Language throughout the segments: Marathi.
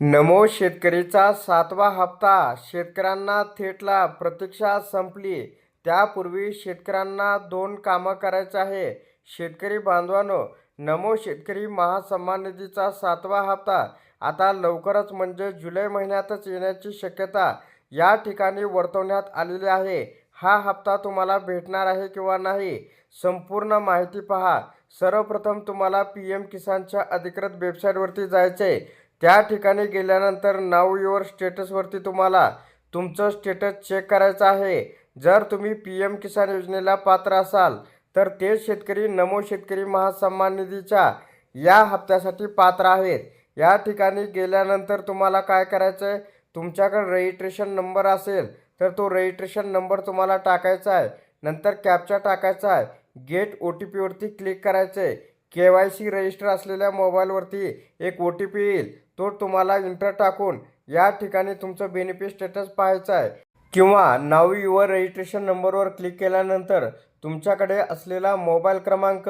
नमो शेतकरीचा सातवा हप्ता. शेतकऱ्यांना थेटला प्रतीक्षा संपली. त्यापूर्वी शेतकऱ्यांना दोन कामं करायचं आहे. शेतकरी बांधवांनो नमो शेतकरी महासन्मान निधीचा सातवा हप्ता. आता लवकरच म्हणजे जुलै महिन्यातच येण्याची शक्यता या ठिकाणी वर्तवण्यात आलेली आहे. हा हप्ता तुम्हाला भेटणार आहे किंवा नाही संपूर्ण माहिती पहा. सर्वप्रथम तुम्हाला पी एम किसानच्या अधिकृत वेबसाईटवरती जायचं आहे त्या ठिकाणी गेल्यानंतर नाव युअर स्टेटसवरती तुम्हाला तुमचं स्टेटस चेक करायचं आहे. जर तुम्ही पी एम किसान योजनेला पात्र असाल तर ते शेतकरी नमो शेतकरी महासन्मान निधीच्या या हप्त्यासाठी पात्र आहेत. या ठिकाणी गेल्यानंतर तुम्हाला काय करायचं आहे तुमच्याकडे रजिस्ट्रेशन नंबर असेल तर तो रजिस्ट्रेशन नंबर तुम्हाला टाकायचा आहे. नंतर कॅपचा टाकायचा आहे. गेट ओ टी पीवरती क्लिक करायचं आहे के वाय सी रजिस्टर असलेल्या मोबाईलवरती एक ओ टी पी येईल. तो तुम्हाला इंटर टाकून या ठिकाणी तुमचं बेनिफिट स्टेटस पाहायचं आहे. किंवा नाव युअर रजिस्ट्रेशन नंबरवर क्लिक केल्यानंतर तुमच्याकडे असलेला मोबाईल क्रमांक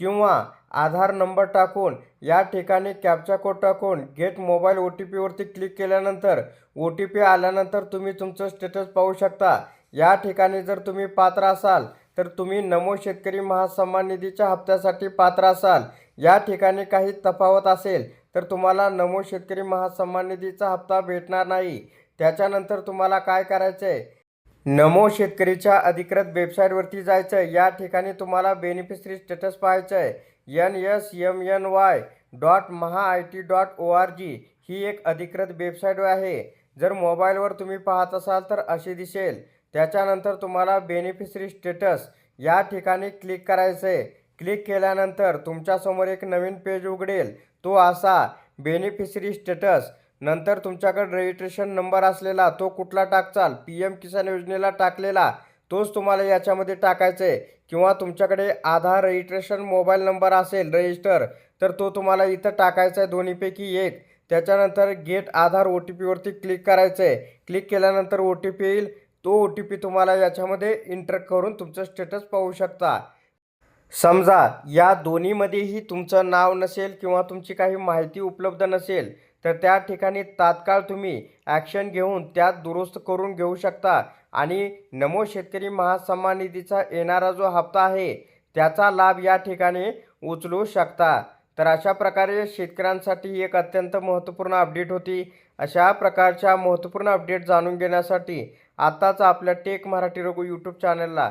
किंवा आधार नंबर टाकून या ठिकाणी कॅप्चा कोड टाकून गेट मोबाईल ओ टी पीवरती क्लिक केल्यानंतर ओ टी पी आल्यानंतर तुम्ही तुमचं स्टेटस पाहू शकता. या ठिकाणी जर तुम्ही पात्र असाल तर तुम्ही नमो शेतकरी महासन्मान निधीच्या हप्त्यासाठी पात्र असाल. या ठिकाणी काही तफावत असेल तर तुम्हाला नमो शेतकरी महासन्मान निधीचा हप्ता भेटणार नाही. त्याच्यानंतर तुम्हाला काय करायचं आहे नमो शेतकरीच्या अधिकृत वेबसाईटवरती जायचं आहे या ठिकाणी तुम्हाला बेनिफिशरी स्टेटस पाहायचं आहे N S M N Y dot Maha I T dot O R G ही एक अधिकृत वेबसाईट आहे. जर मोबाईलवर तुम्ही पाहत असाल तर अशी दिसेल. त्याच्यानंतर तुम्हाला बेनिफिशरी स्टेटस या ठिकाणी क्लिक करायचं आहे क्लिक केल्यानंतर तुमच्यासमोर एक नवीन पेज उघडेल. तो असा बेनिफिशरी स्टेटस. नंतर तुमच्याकडे रजिस्ट्रेशन नंबर असलेला तो कुठला टाकचाल? पी एम किसान योजनेला टाकलेला. तोच तुम्हाला याच्यामध्ये टाकायचा. आहे किंवा तुमच्याकडे आधार रजिस्ट्रेशन मोबाईल नंबर असेल रजिस्टर तर तो तुम्हाला इथं टाकायचा आहे दोन्हीपैकी एक. त्याच्यानंतर गेट आधार ओ टी पीवरती क्लिक करायचं. आहे क्लिक केल्यानंतर ओ टी पी येईल. तो ओ टी पी तुम्हाला याच्यामध्ये इंटर करून तुमचं स्टेटस पाहू शकता. समजा या दोन्हीमध्येही तुमचं नाव नसेल किंवा तुमची काही माहिती उपलब्ध नसेल तर त्या ठिकाणी तात्काळ तुम्ही ॲक्शन घेऊन त्यात दुरुस्त करून घेऊ शकता. आणि नमो शेतकरी महासन्मान निधीचा येणारा जो हप्ता आहे त्याचा लाभ या ठिकाणी उचलू शकता. तर अशा प्रकारे शेतकऱ्यांसाठी एक अत्यंत महत्त्वपूर्ण अपडेट होती. अशा प्रकारच्या महत्त्वपूर्ण अपडेट जाणून घेण्यासाठी आत्ताच आपल्या टेक मराठी रघु यूट्यूब चॅनलला